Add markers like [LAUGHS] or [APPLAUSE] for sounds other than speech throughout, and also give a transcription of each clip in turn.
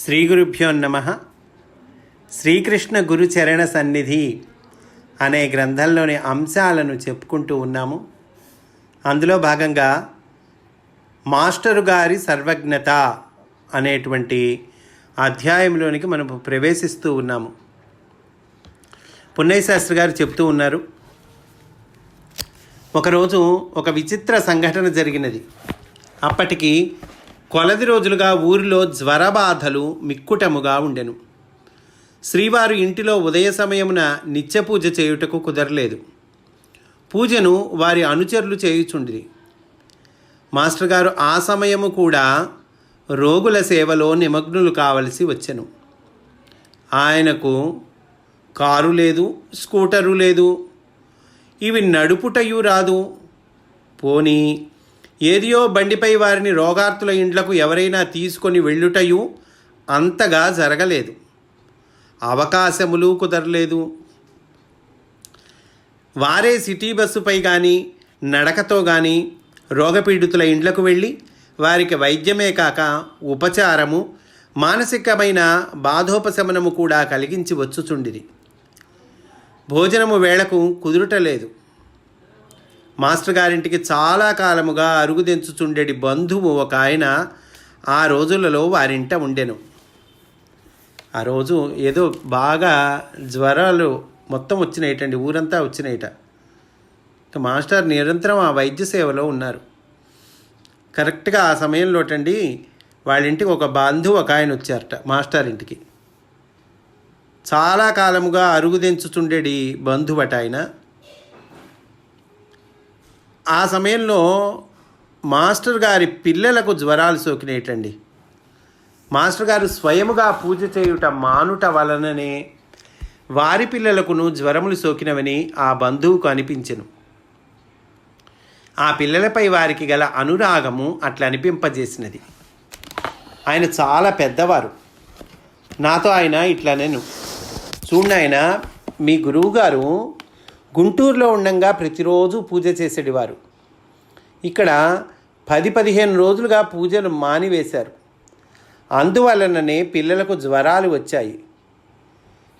శ్రీ గురుభ్యో నమ. శ్రీకృష్ణ గురుచరణ సన్నిధి అనే గ్రంథంలోని అంశాలను చెప్పుకుంటూ ఉన్నాము. అందులో భాగంగా మాస్టరు గారి సర్వజ్ఞత అనేటువంటి అధ్యాయంలోనికి మనం ప్రవేశిస్తూ ఉన్నాము. పున్నయ్య శాస్త్రి గారు చెప్తూ ఉన్నారు. ఒకరోజు ఒక విచిత్ర సంఘటన జరిగినది. అప్పటికి కొలది రోజులుగా ఊరిలో జ్వరబాధలు మిక్కుటముగా ఉండెను. శ్రీవారు ఇంటిలో ఉదయ సమయమున నిత్య పూజ చేయుటకు కుదరలేదు. పూజను వారి అనుచరులు చేయుచుండిరి. మాస్టర్ గారు ఆ సమయము కూడా రోగుల సేవలో నిమగ్నులు కావలసి వచ్చెను. ఆయనకు కారు లేదు స్కూటరు లేదు. ఇవి నడుపుటయు రాదు. పోనీ ఏదియో బండిపై వారిని రోగార్తుల ఇండ్లకు ఎవరైనా తీసుకొని వెళ్ళుటయు అంతగా జరగలేదు. అవకాశములు కుదరలేదు. వారే సిటీ బస్సుపై కానీ నడకతో కానీ రోగపీడితుల ఇండ్లకు వెళ్ళి వారికి వైద్యమే కాక ఉపచారము మానసికమైన బాధోపశమనము కూడా కలిగించి వచ్చుచుండిరి. భోజనము వేళకు కుదురుటలేదు. మాస్టర్ గారింటికి చాలా కాలముగా అరుగుదెంచుచుండేటి బంధువు ఒక ఆయన ఆ రోజులలో వారింట ఉండెను. ఆ రోజు ఏదో బాగా జ్వరాలు మొత్తం వచ్చినాయిటండి ఊరంతా వచ్చినాయిట. మాస్టర్ నిరంతరం ఆ వైద్య సేవలో ఉన్నారు. కరెక్ట్గా ఆ సమయంలోటండి వాళ్ళ ఇంటికి ఒక బంధువు ఒక ఆయన వచ్చారట మాస్టర్ ఇంటికి. చాలా కాలముగా అరుగుదెంచుచుండేడి బంధువట ఆయన. ఆ సమయంలో మాస్టర్ గారి పిల్లలకు జ్వరాలు సోకినేటండి మాస్టర్ గారు స్వయముగా పూజ చేయుట మానుట వలననే వారి పిల్లలకును జ్వరములు సోకినవని ఆ బంధువుకు అనిపించెను. ఆ పిల్లలపై వారికి గల అనురాగము అట్లా అనిపింపజేసినది. ఆయన చాలా పెద్దవారు. నాతో ఆయన ఇట్లా నేను చూడండి ఆయన మీ గురువుగారు గుంటూరులో ఉండంగా ప్రతిరోజు పూజ చేసేటివారు. ఇక్కడ పది పదిహేను రోజులుగా పూజలు మానివేశారు. అందువలననే పిల్లలకు జ్వరాలు వచ్చాయి.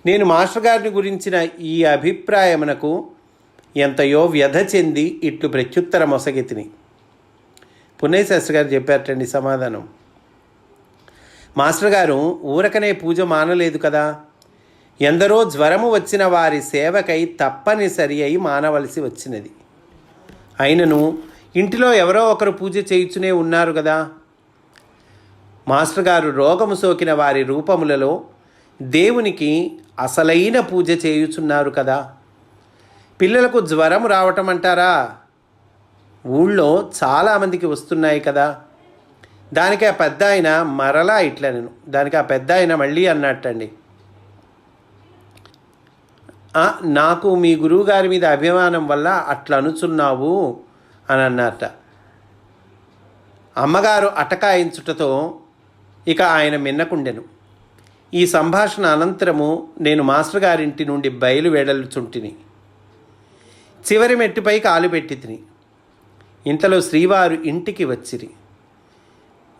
నేను మాస్టర్ గారిని గురించిన ఈ అభిప్రాయమునకు ఎంతయో వ్యధ చెంది ఇట్లు ప్రత్యుత్తర మొసగెతిని. పున్నయ్య శాస్త్రి గారు చెప్పారటండి సమాధానం. మాస్టర్ గారు ఊరకనే పూజ మానలేదు కదా? ఎందరో జ్వరము వచ్చిన వారి సేవకై తప్పనిసరి అయి మానవలసి వచ్చినది. అయినను ఇంటిలో ఎవరో ఒకరు పూజ చేయుచునే ఉన్నారు కదా మాస్టర్ గారు రోగము సోకిన వారి రూపములలో దేవునికి అసలైన పూజ చేయుచున్నారు కదా? పిల్లలకు జ్వరం రావటం అంటారా ఊళ్ళో చాలామందికి వస్తున్నాయి కదా? దానికి ఆ పెద్ద ఆయన మరలా ఇట్లా నేను దానికి ఆ పెద్ద ఆయన మళ్ళీ అన్నట్టండి. నాకు మీ గురువుగారి మీద అభిమానం వల్ల అట్లా అనుచున్నావు అని అన్నట్ట అమ్మగారు అటకాయించుటతో ఇక ఆయన మిన్నకుండెను. ఈ సంభాషణ అనంతరము నేను మాస్టర్ గారింటి నుండి బయలు వెడలుచుంటిని చివరి మెట్టుపై కాలు పెట్టి తిని. ఇంతలో శ్రీవారు ఇంటికి వచ్చిరి.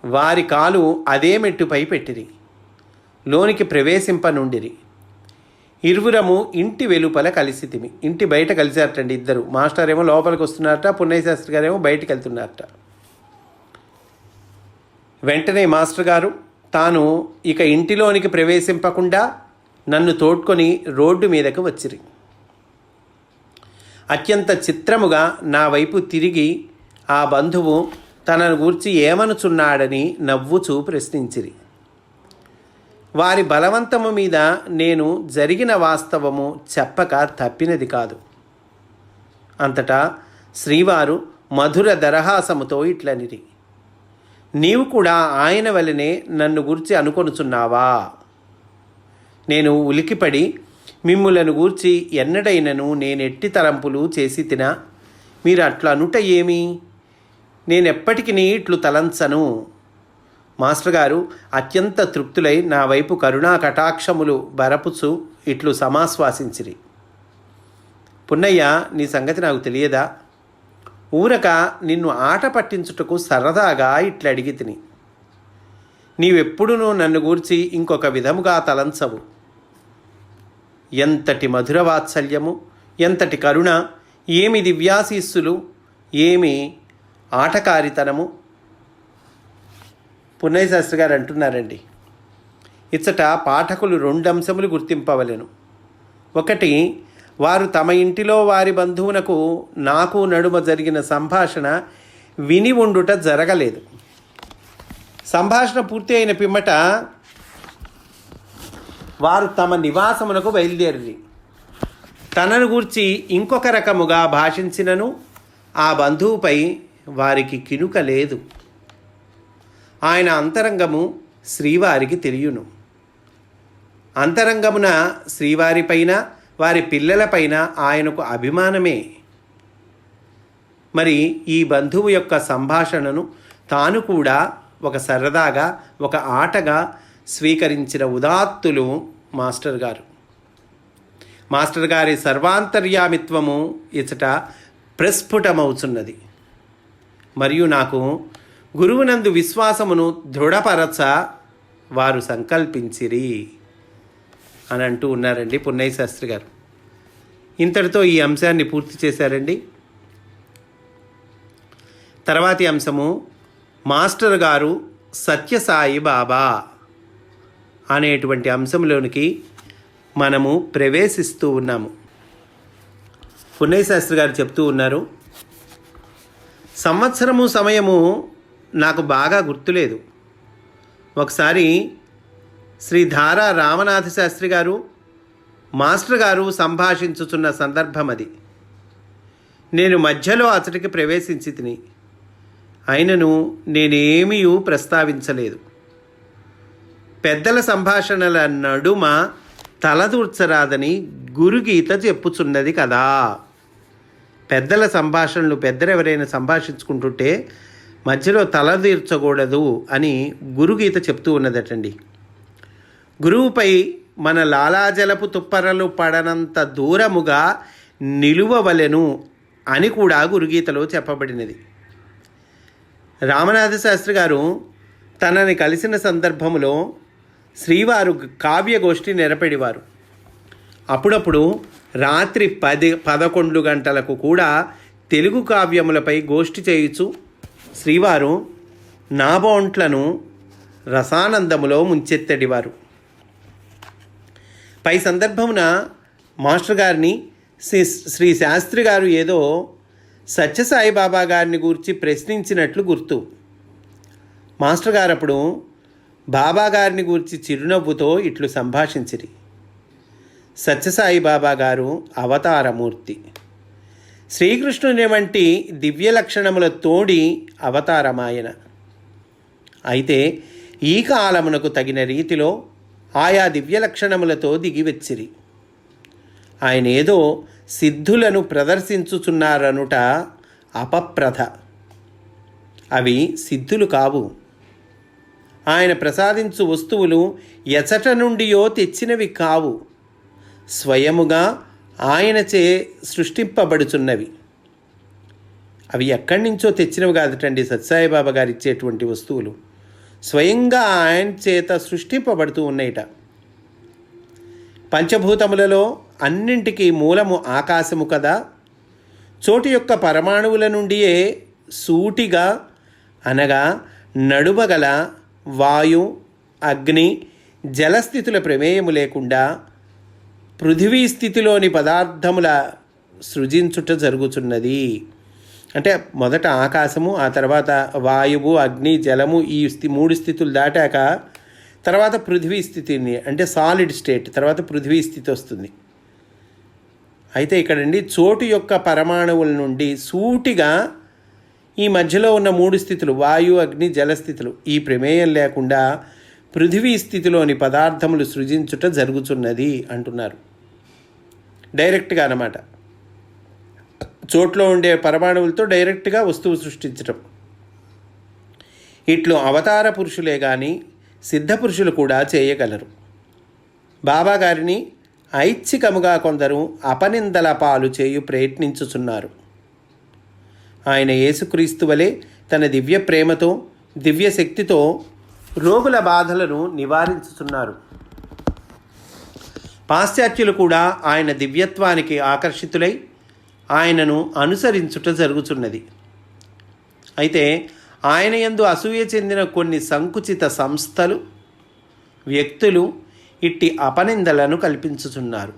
వారి కాలు అదే మెట్టుపై పెట్టిరి. లోనికి ప్రవేశింపనుండిరి. ఇరువురము ఇంటి వెలుపల కలిసితిమి. ఇంటి బయట కలిసారటండి ఇద్దరు. మాస్టర్ ఏమో లోపలికి వస్తున్నారట పుణ్యశాస్త్రి గారేమో బయటికి వెళ్తున్నారట. వెంటనే మాస్టర్ గారు తాను ఇక ఇంటిలోనికి ప్రవేశింపకుండా నన్ను తోడ్కొని రోడ్డు మీదకు వచ్చిరి. అత్యంత చిత్రముగా నా వైపు తిరిగి ఆ బంధువు తనను గూర్చి ఏమనుచున్నాడని నవ్వుచూ ప్రశ్నించిరి. వారి బలవంతము మీద నేను జరిగిన వాస్తవము చెప్పక తప్పినది కాదు. అంతటా శ్రీవారు మధుర దరహాసముతో ఇట్లనిరి. నీవు కూడా ఆయన వలనే నన్ను గురించి అనుకొనుచున్నావా? నేను ఉలికిపడి మిమ్ములను గూర్చి ఎన్నడైనను నేనెట్టి తలంపులు చేసి తినా. మీరు అట్లా అనుట ఏమి? నేనెప్పటికీ ఇట్లు తలంచను. మాస్టర్ గారు అత్యంత తృప్తులై నా వైపు కరుణా కటాక్షములు బరపుచు ఇట్లు సమాశ్వాసించిరి. పున్నయ్య నీ సంగతి నాకు తెలియదా? ఊరక నిన్ను ఆట పట్టించుటకు సరదాగా ఇట్లడిగి తిని. నీవెప్పుడునూ నన్ను గూర్చి ఇంకొక విధముగా తలంచవు. ఎంతటి మధుర వాత్సల్యము ఎంతటి కరుణ ఏమి దివ్యాశీస్సులు ఏమి ఆటకారితనము పున్నయ్య శాస్త్రి గారు అంటున్నారండి. ఇచ్చట పాఠకులు రెండు అంశములు గుర్తింపవలెను. ఒకటి వారు తమ ఇంటిలో వారి బంధువునకు నాకు నడుమ జరిగిన సంభాషణ విని ఉండుట జరగలేదు. సంభాషణ పూర్తి అయిన పిమ్మట వారు తమ నివాసమునకు బయలుదేరి తనను గూర్చి ఇంకొక రకముగా భాషించినను ఆ బంధువుపై వారికి కినుక లేదు. ఆయన అంతరంగము శ్రీవారికి తెలియను. అంతరంగమున శ్రీవారిపైన వారి పిల్లలపైన ఆయనకు అభిమానమే. మరి ఈ బంధువు యొక్క సంభాషణను తాను కూడా ఒక సరదాగా ఒక ఆటగా స్వీకరించిన ఉదాత్తులు మాస్టర్ గారు. మాస్టర్ గారి సర్వాంతర్యామిత్వము ఇచట ప్రస్ఫుటమవుతున్నది మరియు నాకు గురువునందు విశ్వాసమును దృఢపరచ వారు సంకల్పించిరి అని అంటూ ఉన్నారండి పున్నయ్య శాస్త్రి గారు. ఇంతటితో ఈ అంశాన్ని పూర్తి చేశారండి. తర్వాతి అంశము మాస్టర్ గారు సత్యసాయి బాబా అనేటువంటి అంశంలోనికి మనము ప్రవేశిస్తూ ఉన్నాము. పున్నయ్య శాస్త్రి గారు చెప్తూ ఉన్నారు సంవత్సరము సమయము నాకు బాగా గుర్తులేదు. ఒకసారి శ్రీ ధారా రామనాథ శాస్త్రి గారు మాస్టర్ గారు సంభాషించుచున్న సందర్భం అది. నేను మధ్యలో అతడికి ప్రవేశించి తిని అయినను నేనేమీ ప్రస్తావించలేదు. పెద్దల సంభాషణల నడుమ తలదూర్చరాదని గురుగీత చెప్పుచున్నది కదా. పెద్దల సంభాషణలు పెద్దలు ఎవరైనా సంభాషించుకుంటుంటే మధ్యలో తలదీర్చకూడదు అని గురుగీత చెప్తూ ఉన్నదటండి. గురువుపై మన లాలాజలపు తుప్పరలు పడనంత దూరముగా నిలువవలెను అని కూడా గురుగీతలో చెప్పబడినది. రామనాథ శాస్త్రి గారు తనని కలిసిన సందర్భములో శ్రీవారు కావ్యగోష్ఠి నెరపెడివారు. అప్పుడప్పుడు రాత్రి పది పదకొండు గంటలకు కూడా తెలుగు కావ్యములపై గోష్ఠి చేయుచు శ్రీవారు నాబోంట్లను రసానందములో ముంచెత్తడివారు. పై సందర్భమున మాస్టర్ గారిని శ్రీ శ్రీ శాస్త్రి గారు ఏదో సత్యసాయిబాబా గారిని గురించి ప్రశ్నించినట్లు గుర్తు. మాస్టర్ గారు అప్పుడు బాబా గారిని గురించి చిరునవ్వుతో ఇట్లు సంభాషించిరి. సత్యసాయిబాబా గారు అవతారమూర్తి. శ్రీకృష్ణుని వంటి దివ్య లక్షణముల తోడి అవతారమాయన. అయితే ఈ కాలమునకు తగిన రీతిలో ఆయా దివ్య లక్షణములతో దిగివచ్చిరి. ఆయన ఏదో సిద్ధులను ప్రదర్శించుచున్నారనుట అపప్రథ అవి సిద్ధులు కావు. ఆయన ప్రసాదించు వస్తువులు ఎచట నుండియో తెచ్చినవి కావు. స్వయముగా ఆయనచే సృష్టింపబడుచున్నవి. అవి ఎక్కడి నుంచో తెచ్చినవి కాదటండి సత్సాయిబాబా గారు ఇచ్చేటువంటి వస్తువులు. స్వయంగా ఆయన చేత సృష్టింపబడుతూ ఉన్నాయిట. పంచభూతములలో అన్నింటికీ మూలము ఆకాశము కదా. చోటు యొక్క పరమాణువుల నుండియే సూటిగా అనగా నడుమగల వాయు అగ్ని జలస్థితుల ప్రమేయము లేకుండా పృథివీ స్థితిలోని పదార్థముల సృజించుట జరుగుతున్నది అంటే మొదట ఆకాశము ఆ తర్వాత వాయువు అగ్ని జలము ఈ స్థి మూడు స్థితులు దాటాక తర్వాత పృథివీ స్థితిని అంటే సాలిడ్ స్టేట్ తర్వాత పృథివీ స్థితి వస్తుంది. అయితే ఇక్కడండి చోటు యొక్క పరమాణువుల నుండి సూటిగా ఈ మధ్యలో ఉన్న మూడు స్థితులు వాయు అగ్ని జలస్థితులు ఈ ప్రమేయం లేకుండా పృథివీ స్థితిలోని పదార్థములు సృజించుట జరుగుతున్నది అంటున్నారు. డైరెక్ట్గా అన్నమాట. చోట్లో ఉండే పరమాణువులతో డైరెక్ట్గా వస్తువు సృష్టించడం ఇట్లు అవతార పురుషులే కానీ సిద్ధ పురుషులు కూడా చేయగలరు. బాబా గారిని ఐచ్ఛికముగా కొందరు అపనిందల పాలు చేయు ప్రయత్నించుచున్నారు. ఆయన యేసుక్రీస్తు వలె తన దివ్య ప్రేమతో దివ్య శక్తితో రోగుల బాధలను నివారించుతున్నారు పాశ్చాత్యులు కూడా ఆయన దివ్యత్వానికి ఆకర్షితులై ఆయనను అనుసరించుట జరుగుతున్నది అయితే ఆయన యందు అసూయ చెందిన కొన్ని సంకుచిత సంస్థలు వ్యక్తులు ఇట్టి అపనిందలను కల్పించుచున్నారు.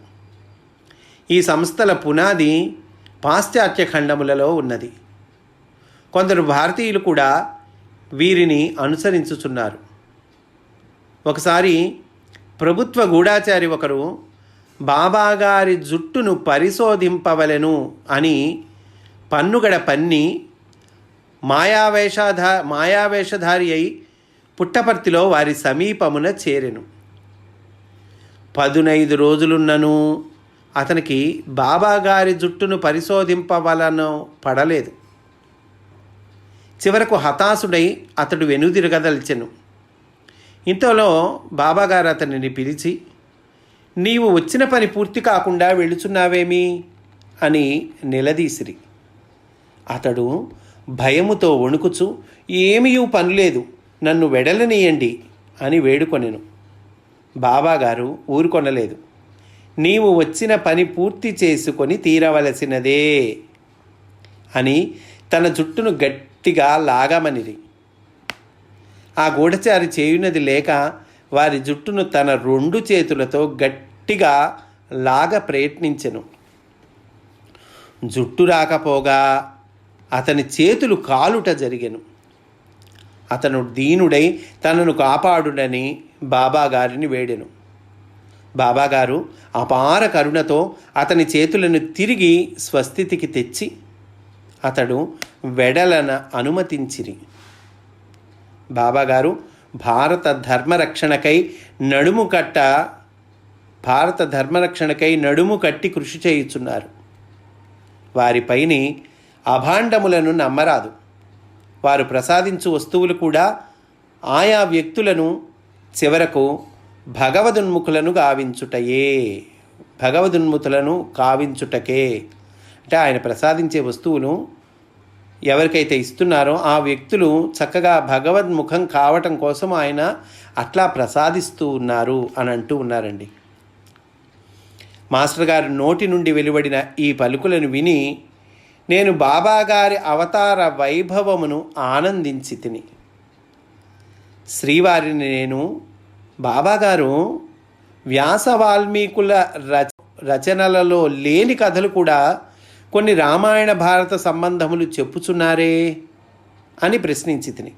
ఈ సంస్థల పునాది పాశ్చాత్య ఖండములలో ఉన్నది. కొందరు భారతీయులు కూడా వీరిని అనుసరించుచున్నారు. ఒకసారి ప్రభుత్వ గూఢాచారి ఒకరు బాబాగారి జుట్టును పరిశోధింపవలెను అని పన్నుగడ పన్ని మాయావేషాధా మాయావేషధారి అయి పుట్టపర్తిలో వారి సమీపమున చేరెను. పదునైదు రోజులున్నను అతనికి బాబాగారి జుట్టును పరిశోధింపవలను పడలేదు. చివరకు హతాశుడై అతడు వెనుదిరగదలిచెను. ఇంతలో బాబాగారు అతనిని పిలిచి నీవు వచ్చిన పని పూర్తి కాకుండా వెళుచున్నావేమి అని నిలదీసిరి. అతడు భయముతో వణుకుచు ఏమీ పనిలేదు నన్ను వెడలనీయండి అని వేడుకొనెను. బాబాగారు ఊరుకొనలేదు. నీవు వచ్చిన పని పూర్తి చేసుకొని తీరవలసినదే అని తన జుట్టును గట్టిగా లాగమనిరి. ఆ గూఢచారి చేయునది లేక వారి జుట్టును తన రెండు చేతులతో గట్టిగా లాగ ప్రయత్నించెను. జుట్టు రాకపోగా అతని చేతులు కాలుట జరిగెను. అతను దీనుడై తనను కాపాడుడని బాబాగారిని వేడెను. బాబాగారు అపార కరుణతో అతని చేతులను తిరిగి స్వస్థితికి తెచ్చి అతడు వెడలన అనుమతించిరి. బాబాగారు భారత ధర్మరక్షణకై నడుము కట్ట భారత ధర్మరక్షణకై నడుము కట్టి కృషి చేయుచున్నారు. వారిపైని అభాండములను నమ్మరాదు. వారు ప్రసాదించు వస్తువులు కూడా ఆయా వ్యక్తులను చివరకు భగవదున్ముఖులను గావించుటయే. భగవదున్ముఖులను కావించుటకే. అంటే ఆయన ప్రసాదించే వస్తువులు ఎవరికైతే ఇస్తున్నారో ఆ వ్యక్తులు చక్కగా భగవద్ముఖం కావటం కోసం ఆయన అట్లా ప్రసాదిస్తూ ఉన్నారు అని అంటూ ఉన్నారండి. మాస్టర్ గారు నోటి నుండి వెలువడిన ఈ పలుకులను విని నేను బాబాగారి అవతార వైభవమును ఆనందించి తిని శ్రీవారిని నేను బాబాగారు వ్యాస వాల్మీకుల రచ రచనలలో లేని కథలు కూడా కొన్ని రామాయణ భారత సంబంధములు చెప్పుచున్నారే అని ప్రశ్నించి తిని.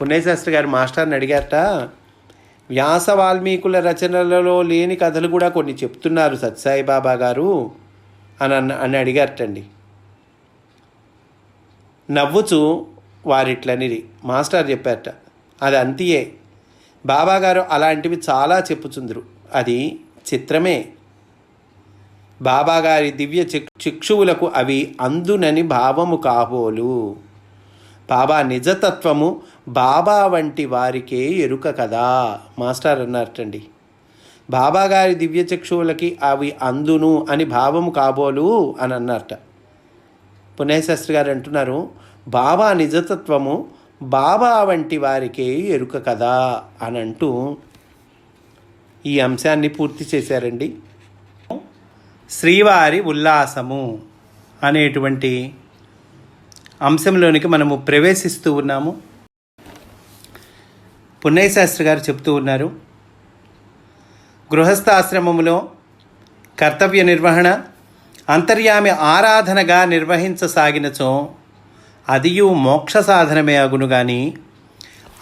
పుణ్యశాస్త్రి గారు మాస్టర్ని అడిగారట వ్యాస వాల్మీకుల రచనలలో లేని కథలు కూడా కొన్ని చెప్తున్నారు సత్సాయి బాబా గారు అని అన్న అని అడిగారటండి. నవ్వుచు వారిట్లనిది మాస్టర్ చెప్పారట. అది అంతియే. బాబాగారు అలాంటివి చాలా చెప్పుచుందరు. అది చిత్రమే. బాబాగారి దివ్య చిక్ చిక్షువులకు అవి అందునని భావము కాబోలు. బాబా నిజతత్వము బాబా వంటి వారికే ఎరుక కదా? మాస్టర్ అన్నారటండి. బాబాగారి దివ్య చక్షువులకి అవి అందును అని భావము కాబోలు అని అన్నారట. పుణ్యశాస్త్రి గారు అంటున్నారు బాబా నిజతత్వము బాబా వంటి వారికే ఎరుక కదా? అని అంటూ ఈ అంశాన్ని పూర్తి చేశారండి. శ్రీవారి ఉల్లాసము అనేటువంటి అంశంలోనికి మనము ప్రవేశిస్తూ ఉన్నాము. పున్నయ్యశాస్త్రి గారు చెప్తూ ఉన్నారు గృహస్థాశ్రమములో కర్తవ్య నిర్వహణ అంతర్యామి ఆరాధనగా నిర్వహించసాగినచో అదియు మోక్ష సాధనమే అగును కానీ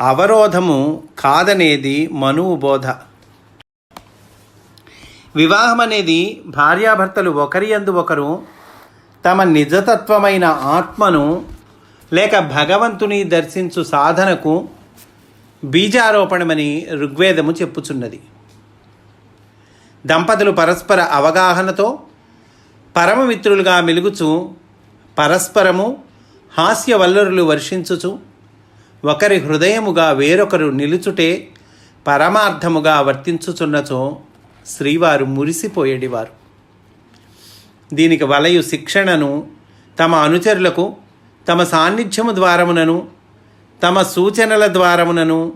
అవరోధము కాదనేది మనువు బోధ వివాహం అనేది భార్యాభర్తలు ఒకరి యందు ఒకరు తమ నిజతత్వమైన ఆత్మను లేక భగవంతుని దర్శించు సాధనకు బీజారోపణమని ఋగ్వేదము చెప్పుచున్నది. దంపతులు పరస్పర అవగాహనతో పరమమిత్రులుగా మెలుగుచు పరస్పరము హాస్యవల్లరులు వర్షించుచు ఒకరి హృదయముగా వేరొకరు నిలుచుటే పరమార్థముగా వర్తించుచున్నచో శ్రీవారు మురిసిపోయేడివారు. దీనికి వలయు శిక్షణను తమ అనుచరులకు తమ సాన్నిధ్యము ద్వారమునను తమ సూచనల ద్వారమునను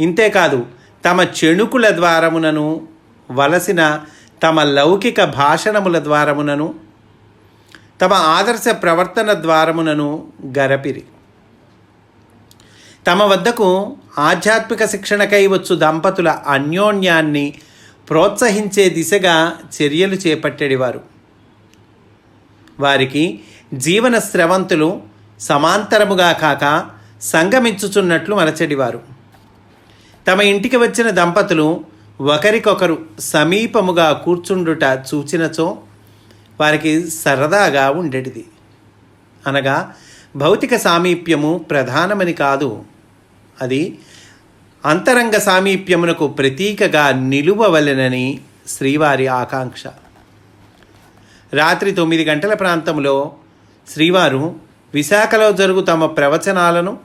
ఇంతేకాదు తమ చెణుకుల ద్వారమునను వలసిన తమ లౌకిక భాషణముల ద్వారమునను తమ ఆదర్శ ప్రవర్తన ద్వారమునను గరపిరి. తమ వద్దకు ఆధ్యాత్మిక శిక్షణకై వచ్చు దంపతుల అన్యోన్యాన్ని ప్రోత్సహించే దిశగా చర్యలు చేపట్టేవారు వారికి జీవన స్రవంతులు సమాంతరముగా కాక సంగమించుచున్నట్లు మలచెడివారు తమ ఇంటికి వచ్చిన దంపతులు ఒకరికొకరు సమీపముగా కూర్చుండుట చూచినచో వారికి సరదాగా ఉండేటిది. అనగా భౌతిక సామీప్యము ప్రధానమని కాదు. అది అంతరంగ సామీప్యమునకు ప్రతీకగా నిలువవలెనని శ్రీవారి ఆకాంక్ష. రాత్రి తొమ్మిది గంటల ప్రాంతంలో శ్రీవారు విశాఖలో జరుగు తమ ప్రవచనాలను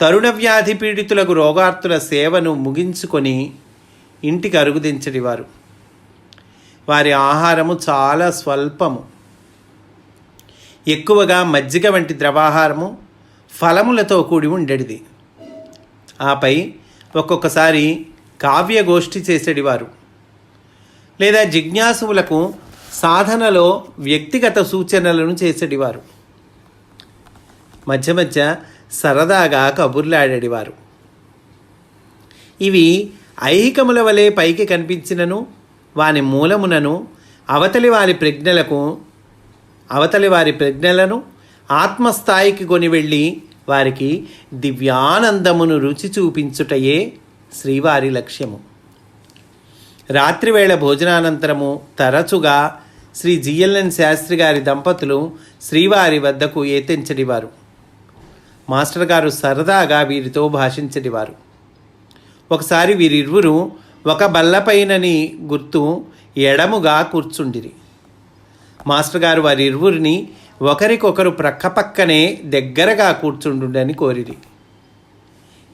తరుణ వ్యాధి పీడితులకు రోగార్తుల సేవను ముగించుకొని ఇంటికి అరుగుదించడివారు వారి. ఆహారము చాలా స్వల్పము. ఎక్కువగా మజ్జిగ వంటి ద్రవాహారము ఫలములతో కూడి ఉండేది ఆపై ఒక్కొక్కసారి కావ్యగోష్ఠి చేసేటివారు. లేదా జిజ్ఞాసువులకు సాధనలో వ్యక్తిగత సూచనలను చేసేటివారు. మధ్య మధ్య సరదాగా కబుర్లాడేవారు ఇవి ఐహికముల వలె పైకి కనిపించినను వాని మూలమునను అవతలి వారి ప్రజ్ఞలకు అవతలి వారి ప్రజ్ఞలను ఆత్మస్థాయికి కొని వెళ్ళి వారికి దివ్యానందమును రుచి చూపించుటయే శ్రీవారి లక్ష్యము. రాత్రివేళ భోజనానంతరము తరచుగా శ్రీ జిఎల్ఎన్ శాస్త్రి గారి దంపతులు శ్రీవారి వద్దకు ఏతెంచడివారు. మాస్టర్ గారు సరదాగా వీరితో భాషించడివారు. ఒకసారి వీరిరువురు ఒక బల్లపైనని గుర్తు ఎడముగా కూర్చుండిరి. మాస్టర్ గారు వారిరువురిని ఒకరికొకరు ప్రక్కపక్కనే దగ్గరగా కూర్చుండుండని కోరిరి.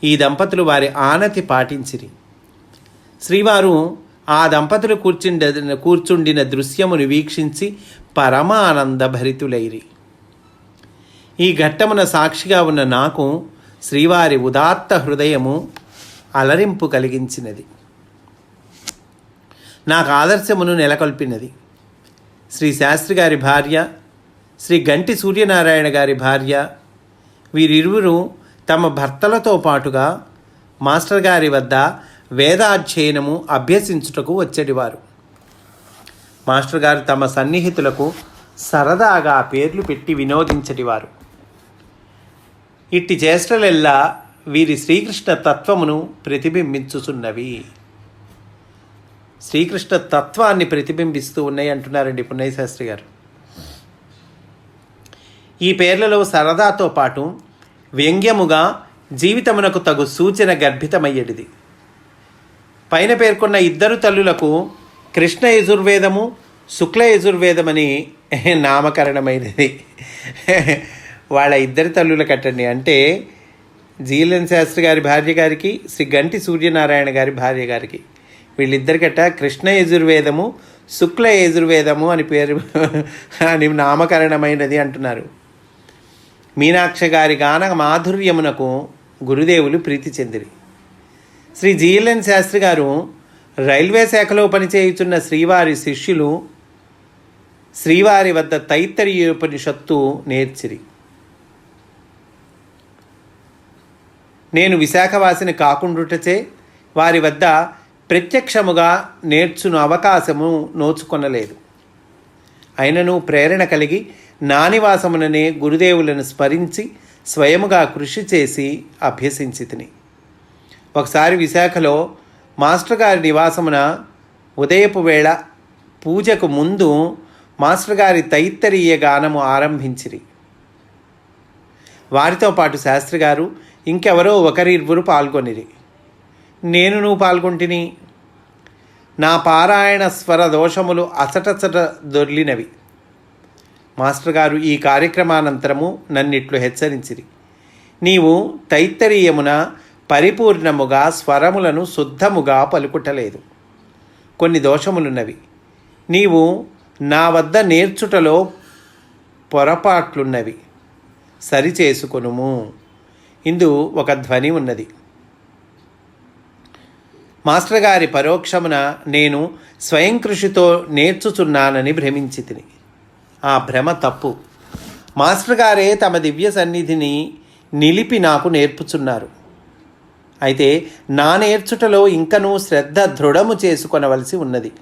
ఈ దంపతులు వారి ఆనతి పాటించిరి. శ్రీవారు ఆ దంపతులు కూర్చుండ కూర్చుండిన దృశ్యమును వీక్షించి పరమానంద భరితులైరి ఈ ఘట్టమున సాక్షిగా ఉన్న నాకు శ్రీవారి ఉదాత్త హృదయము అలరింపు కలిగించినది. నాకు ఆదర్శమును నెలకొల్పినది. శ్రీ శాస్త్రి గారి భార్య శ్రీ గంటి సూర్యనారాయణ గారి భార్య. వీరిరువురు తమ భర్తలతో పాటుగా మాస్టర్ గారి వద్ద వేదాధ్యయనము అభ్యసించుటకు వచ్చేటివారు. మాస్టర్ గారు తమ సన్నిహితులకు సరదాగా పేర్లు పెట్టి వినోదించటివారు. ఇట్టి చేష్టలెల్లా వీరి శ్రీకృష్ణ తత్వమును ప్రతిబింబించుచున్నవి. శ్రీకృష్ణ తత్వాన్ని ప్రతిబింబిస్తూ ఉన్నాయి అంటున్నారండి పున్నయ్య శాస్త్రి గారు. ఈ పేర్లలో సరదాతో పాటు వ్యంగ్యముగా జీవితమునకు తగు సూచన గర్భితమయ్యేటిది. పైన పేర్కొన్న ఇద్దరు తల్లులకు కృష్ణ యజుర్వేదము శుక్ల యజుర్వేదమని నామకరణమైనది. వాళ్ళ ఇద్దరి తల్లుల కట్టండి. అంటే జీలన్ శాస్త్రి గారి భార్య గారికి శ్రీ గంటి సూర్యనారాయణ గారి భార్య గారికి. వీళ్ళిద్దరికట కృష్ణ యజుర్వేదము శుక్ల యజుర్వేదము అని పేరు అని నామకరణమైనది అంటున్నారు. మీనాక్ష గారి గాన మాధుర్యమునకు గురుదేవులు ప్రీతి చెందిరి. శ్రీ జీఎల్ఎన్ శాస్త్రి గారు రైల్వే శాఖలో పనిచేయుచున్న శ్రీవారి శిష్యులు శ్రీవారి వద్ద తైత్తరీయోపనిషత్తు నేర్చిరి. నేను విశాఖవాసిని కాకుండుటచే వారి వద్ద ప్రత్యక్షముగా నేర్చును అవకాశము నోచుకొనలేదు. అయినను ప్రేరణ కలిగి నానివాసముననే గురుదేవులను స్మరించి స్వయముగా కృషి చేసి అభ్యసించి తిని ఒకసారి విశాఖలో మాస్టర్ గారి నివాసమున ఉదయపు వేళ పూజకు ముందు మాస్టర్ గారి తైత్తరీయ గానము ఆరంభించిరి. వారితో పాటు శాస్త్రి గారు ఇంకెవరో ఒకరిరువురు పాల్గొనిరి. నేను నువ్వు పాల్గొంటిని. నా పారాయణ స్వర దోషములు అసటసట దొర్లినవి. మాస్టర్ గారు ఈ కార్యక్రమానంతరము నన్నిట్లు హెచ్చరించిరి. నీవు తైత్తరీయమున పరిపూర్ణముగా స్వరములను శుద్ధముగా పలుకుటలేదు. కొన్ని దోషములున్నవి. నీవు నా వద్ద నేర్చుటలో పొరపాట్లున్నవి. సరిచేసుకొనుము. ఇందు ఒక ధ్వని ఉన్నది. మాస్టర్ గారి పరోక్షమున నేను స్వయం కృషితో నేర్చుచున్నానని భ్రమించి తిని ఆ భ్రమ తప్పు. మాస్టర్ గారే తమ దివ్య సన్నిధిని నిలిపి నాకు నేర్పుచున్నారు. అయితే నా నేర్చుటలో ఇంకనూ శ్రద్ధ దృఢము చేసుకొనవలసి ఉన్నది.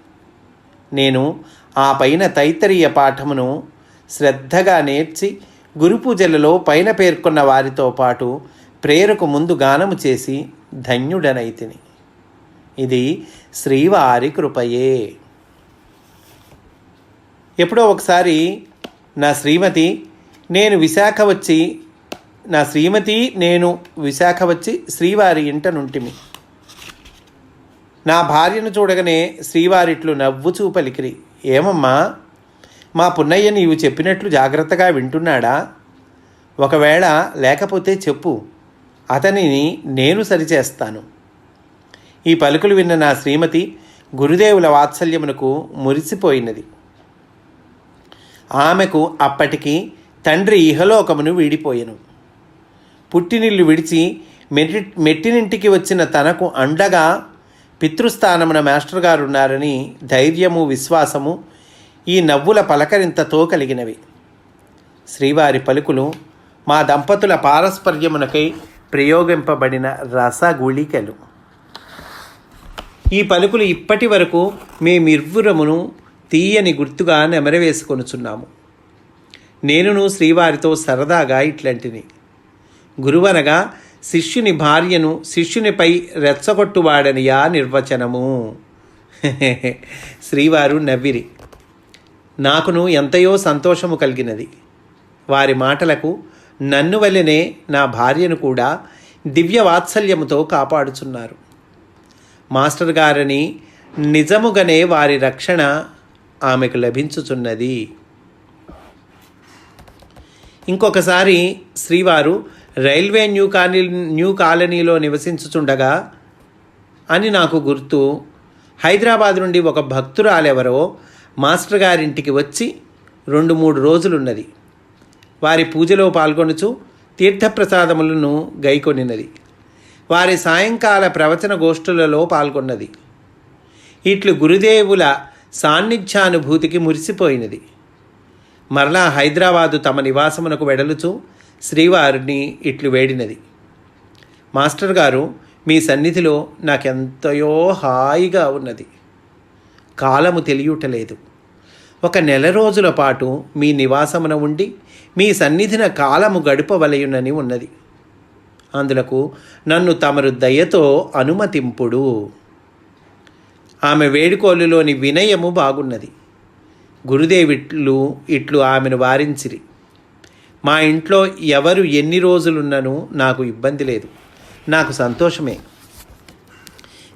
నేను ఆ పైన తైతరీయ పాఠమును శ్రద్ధగా నేర్చి గురుపూజలలో పైన పేర్కొన్న వారితో పాటు ప్రేరకు ముందు గానము చేసి ధన్యుడనైతిని. ఇది శ్రీవారి కృపయే. ఎప్పుడో ఒకసారి నా శ్రీమతి నేను విశాఖ వచ్చి నా శ్రీమతి నేను విశాఖ వచ్చి శ్రీవారి ఇంట నుంటిమి. నా భార్యను చూడగానే శ్రీవారిట్లు నవ్వుచూ పలికిరి ఏమమ్మా మా పున్నయ్య నీవు చెప్పినట్లు జాగ్రత్తగా వింటున్నాడా? ఒకవేళ లేకపోతే చెప్పు అతనిని నేను సరిచేస్తాను. ఈ పలుకులు విన్న నా శ్రీమతి గురుదేవుల వాత్సల్యమునకు మురిసిపోయినది. ఆమెకు అప్పటికి తండ్రి ఇహలోకమును వీడిపోయెను. పుట్టినిల్లు విడిచి మెట్టి మెట్టినింటికి వచ్చిన తనకు అండగా పితృస్థానమున మాస్టర్ గారు ఉన్నారని ధైర్యము విశ్వాసము ఈ నవ్వుల పలకరింతతో కలిగినవి శ్రీవారి పలుకులు మా దంపతుల పారస్పర్యమునకై ప్రయోగింపబడిన రసగుళికలు. ఈ పలుకులు ఇప్పటి వరకు మేమిర్వురమును తీయని గుర్తుగా నెమరవేసుకొనుచున్నాము నేనును శ్రీవారితో సరదాగా ఇట్లాంటిని. గురువనగా శిష్యుని భార్యను శిష్యునిపై రెచ్చగొట్టువాడనియా నిర్వచనము? [LAUGHS] శ్రీవారు నవ్విరి. నాకును ఎంతయో సంతోషము కలిగినది. వారి మాటలకు నన్ను వల్లనే నా భార్యను కూడా దివ్య వాత్సల్యముతో కాపాడుచున్నారు. మాస్టర్ గారని నిజముగానే వారి రక్షణ ఆమెకు లభించుచున్నది. ఇంకొకసారి శ్రీవారు రైల్వే న్యూ కాలనీ న్యూ కాలనీలో నివసించుచుండగా అని నాకు గుర్తు. హైదరాబాద్ నుండి ఒక భక్తురాలెవరో మాస్టర్ గారింటికి వచ్చి రెండు మూడు రోజులున్నది. వారి పూజలో పాల్గొనుచు తీర్థప్రసాదములను గైకొనినది. వారి సాయంకాల ప్రవచన గోష్ఠులలో పాల్గొన్నది. ఇట్లు గురుదేవుల సాన్నిధ్యానుభూతికి మురిసిపోయినది. మరలా హైదరాబాదు తమ నివాసమునకు వెడలుచు శ్రీవారిని ఇట్లు వేడినది. మాస్టర్ గారు మీ సన్నిధిలో నాకెంతయో హాయిగా ఉన్నది. కాలము తెలియటలేదు ఒక నెల రోజుల పాటు మీ నివాసమున ఉండి మీ సన్నిధిన కాలము గడుపవలయునని ఉన్నది. అందులకు నన్ను తమరు దయతో అనుమతింపుడు. ఆమె వేడుకోలులోని వినయము బాగున్నది. గురుదేవిట్లు ఇట్లు ఆమెను వారించిరి. మా ఇంట్లో ఎవరు ఎన్ని రోజులున్నను నాకు ఇబ్బంది లేదు. నాకు సంతోషమే.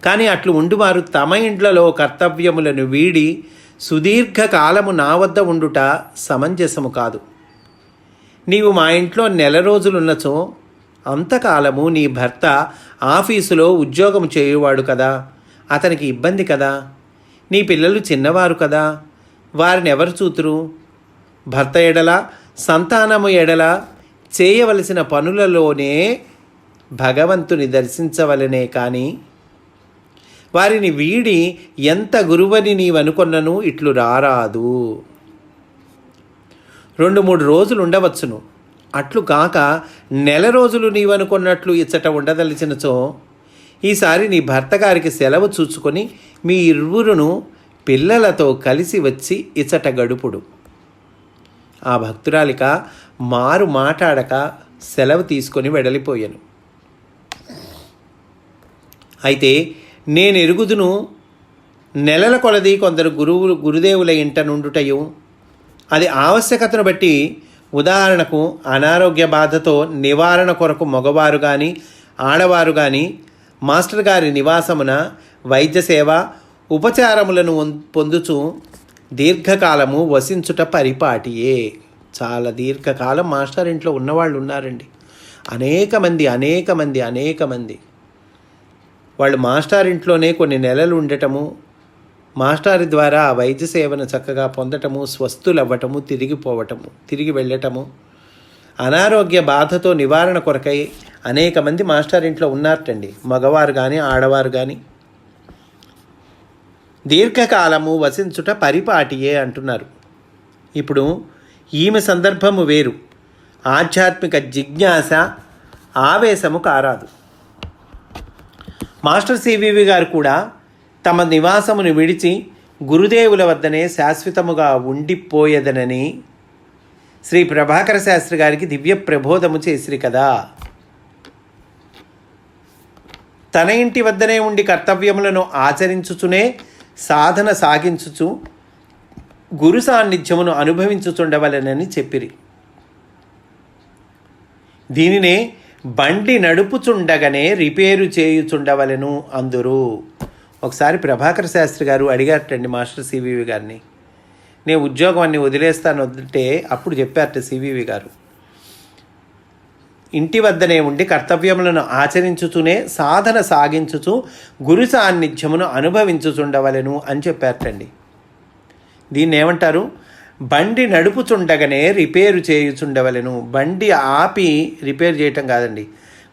కానీ అట్లు ఉండువారు తమ ఇండ్లలో కర్తవ్యములను వీడి సుదీర్ఘకాలము నా వద్ద ఉండుట సమంజసము కాదు. నీవు మా ఇంట్లో నెల రోజులున్నచో అంతకాలము నీ భర్త ఆఫీసులో ఉద్యోగం చేయువాడు కదా. అతనికి ఇబ్బంది కదా. నీ పిల్లలు చిన్నవారు కదా. వారిని ఎవరు చూతురు? భర్త ఎడల సంతానము ఎడల చేయవలసిన పనులలోనే భగవంతుని దర్శించవలనే కానీ వారిని వీడి ఎంత గురువని నీవనుకొన్నను ఇట్లు రారాదు. రెండు మూడు రోజులు ఉండవచ్చును. అట్లు కాక నెల రోజులు నీవనుకున్నట్లు ఇచ్చట ఉండదలిచినచో ఈసారి నీ భర్త గారికి సెలవు చూచుకొని మీ ఇరువురును పిల్లలతో కలిసి వచ్చి ఇచ్చట గడుపుడు. ఆ భక్తురాలిక మారు మాట్లాడక సెలవు తీసుకొని వెడలిపోయాను. అయితే నేను ఎరుగుదును నెలల కొలది కొందరు గురువులు గురుదేవుల ఇంట నుండుటయు. అది ఆవశ్యకతను బట్టి ఉదాహరణకు అనారోగ్య బాధతో నివారణ కొరకు మగవారు కానీ ఆడవారు కానీ మాస్టర్ గారి నివాసమున వైద్య సేవ ఉపచారములను పొం- పొందుచు దీర్ఘకాలము వసించుట పరిపాటియే. చాలా దీర్ఘకాలం మాస్టర్ ఇంట్లో ఉన్నవాళ్ళు ఉన్నారండి. అనేక మంది అనేక మంది అనేక మంది. వాళ్ళు మాస్టర్ ఇంట్లోనే కొన్ని నెలలు ఉండటము మాస్టారి ద్వారా ఆ వైద్య సేవను చక్కగా పొందటము స్వస్థులవ్వటము తిరిగిపోవటము తిరిగి వెళ్ళటము అనారోగ్య బాధతో నివారణ కొరకై అనేక మంది మాస్టర్ ఇంట్లో ఉన్నారటండి. మగవారు కానీ ఆడవారు కానీ దీర్ఘకాలము వసించుట పరిపాటియే అంటున్నారు. ఇప్పుడు ఈమె సందర్భము వేరు. ఆధ్యాత్మిక జిజ్ఞాస ఆవేశము కారాదు. మాస్టర్ సివివి గారు కూడా తమ నివాసమును విడిచి గురుదేవుల వద్దనే శాశ్వతముగా ఉండిపోయేదనని శ్రీ ప్రభాకర శాస్త్రి గారికి దివ్య ప్రబోధము చేసిరి కదా. తన ఇంటి వద్దనే ఉండి కర్తవ్యములను ఆచరించుచునే సాధన సాగించుచు గురు సాన్నిధ్యమును అనుభవించుచుండవలెనని చెప్పిరి. దీనినే బండి నడుపుచుండగానే రిపేరు చేయుచుండవలెను అందురు. ఒకసారి ప్రభాకర్ శాస్త్రి గారు అడిగారటండి మాస్టర్ సివివి గారిని. నేను ఉద్యోగం అన్ని వదిలేస్తాను అంటే అప్పుడు చెప్పారట సివివి గారు. ఇంటి వద్దనే ఉండి కర్తవ్యములను ఆచరించుతూనే సాధన సాగించుచు గురు సాన్నిధ్యమును అనుభవించుచుండవలెను అని చెప్పారటండి. దీన్ని ఏమంటారు బండి నడుపుచుండగానే రిపేరు చేయుచుండవలెను. బండి ఆపి రిపేర్ చేయటం కాదండి.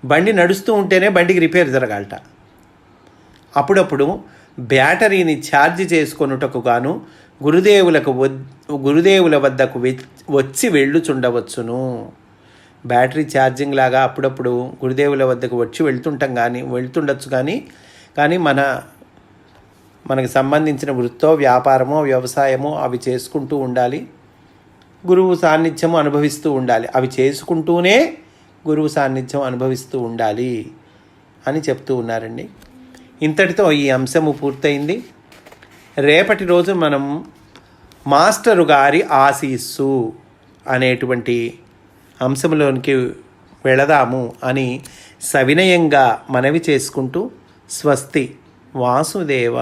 బండి నడుస్తూ ఉంటేనే బండికి రిపేర్ జరగాలట. అప్పుడప్పుడు బ్యాటరీని ఛార్జ్ చేసుకొనుటకు గాను గురుదేవులకు గురుదేవుల వద్దకు వె- వచ్చి వెళ్ళుచుండవచ్చును. బ్యాటరీ ఛార్జింగ్ లాగా అప్పుడప్పుడు గురుదేవుల వద్దకు వచ్చి వెళ్తుంటాం కానీ వెళ్తుండొచ్చు కానీ కానీ మన మనకు సంబంధించిన వృత్తో వ్యాపారమో వ్యవసాయమో అవి చేసుకుంటూ ఉండాలి. గురువు సాన్నిధ్యము అనుభవిస్తూ ఉండాలి. అవి చేసుకుంటూనే గురువు సాన్నిధ్యం అనుభవిస్తూ ఉండాలి అని చెప్తూ ఉన్నారండి. ఇంతటితో ఈ అంశము పూర్తయింది. రేపటి రోజు మనం మాస్టరు గారి ఆశీస్సు అనేటువంటి అంశంలోనికి వెళదాము అని సవినయంగా మనవి చేసుకుంటూ స్వస్తి వాసుదేవ.